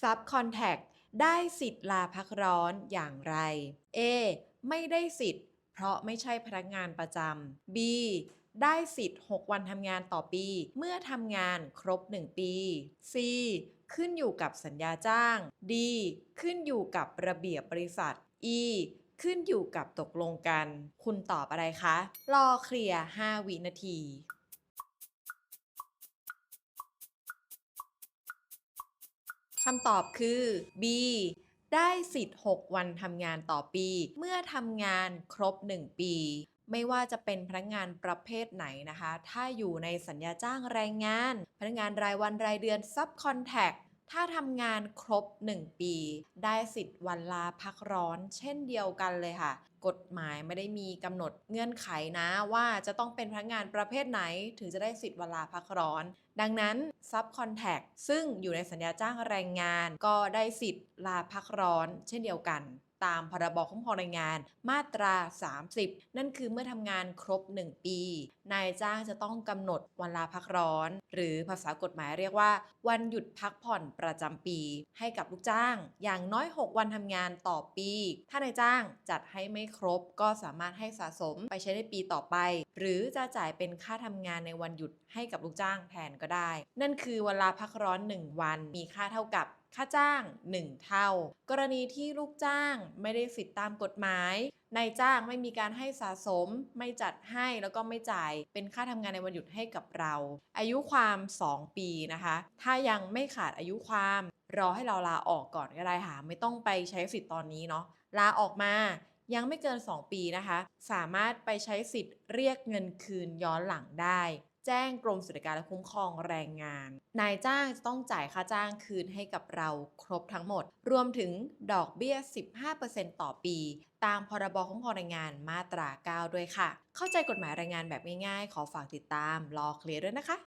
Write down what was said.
Subcontract ได้สิทธิ์ลาพักร้อนอย่างไร A ไม่ได้สิทธิ์ เพราะไม่ใช่พนักงานประจำ B ได้สิทธิ์ 6 วันทำงานต่อปี เมื่อทำงานครบ 1 ปี C ขึ้นอยู่กับสัญญาจ้าง D ขึ้นอยู่กับระเบียบบริษัท E ขึ้นอยู่กับตกลงกัน คุณตอบอะไรคะ รอเคลียร์ 5 วินาที คำตอบคือ B ได้สิทธิ์ 6 วันทำงานต่อปี เมื่อทำงานครบ 1 ปี ไม่ว่าจะเป็นพนักงานประเภทไหนนะคะ ถ้าอยู่ในสัญญาจ้างแรงงาน พนักงานรายวันรายเดือน Subcontract ถ้าทำงานครบ 1 ปี ได้สิทธิ์วันลาพักร้อน เช่นเดียวกันเลยค่ะ กฎหมายไม่ได้มีกำหนดเงื่อนไขนะว่าจะต้องเป็นพนักงานประเภทไหน ถึงจะได้สิทธิ์วันลาพักร้อน ดังนั้น Subcontract ซึ่งอยู่ในสัญญาจ้างแรงงาน ก็ได้สิทธิ์ลาพักร้อน เช่นเดียวกันตามพรบคุ้มครองแรงงานมาตรา 30 นั่นคือเมื่อทำงานครบ 1 ปี นายจ้างจะต้องกำหนดวันลาพักร้อน หรือภาษากฎหมายเรียกว่า วันหยุดพักผ่อนประจำปี ให้กับลูกจ้าง อย่างน้อย 6 วันทำงานต่อปี ถ้านายจ้างจัดให้ไม่ครบก็สามารถให้สะสมไปใช้ในปีต่อไป หรือจะจ่ายเป็นค่าทำงานในวันหยุดให้กับลูกจ้างแทนกก็ได้ นั่นคือเวลาพักร้อน 1 วัน มีค่าเท่ากับค่าจ้าง 1 เท่า กรณีที่ลูกจ้างไม่ได้สิทธิตามกฎหมายนายจ้างไม่มีการให้สะสม ไม่จัดให้แล้วก็ไม่จ่าย เป็นค่าทำงานในวันหยุดให้กับเรา อายุความ 2 ปีนะคะ ถ้ายังไม่ขาดอายุความ รอให้เราลาออกก่อนก็ได้ค่ะ ไม่ต้องไปใช้สิทธิ์ตอนนี้เนาะลาออกมายังไม่เกิน 2 ปีนะคะ สามารถไปใช้สิทธิ์เรียกเงินคืนย้อนหลังได้แจ้งกรมสวัสดิการและคุ้มครองแรงงาน นายจ้างจะต้องจ่ายค่าจ้างคืนให้กับเราครบทั้งหมด รวมถึงดอกเบี้ย 15%ต่อปี ตามพรบคุ้มครองแรงงานมาตรา 9 ด้วยค่ะ เข้าใจกฎหมายแรงงานแบบง่ายๆ ขอฝากติดตามรอเคลียร์ด้วยนะคะ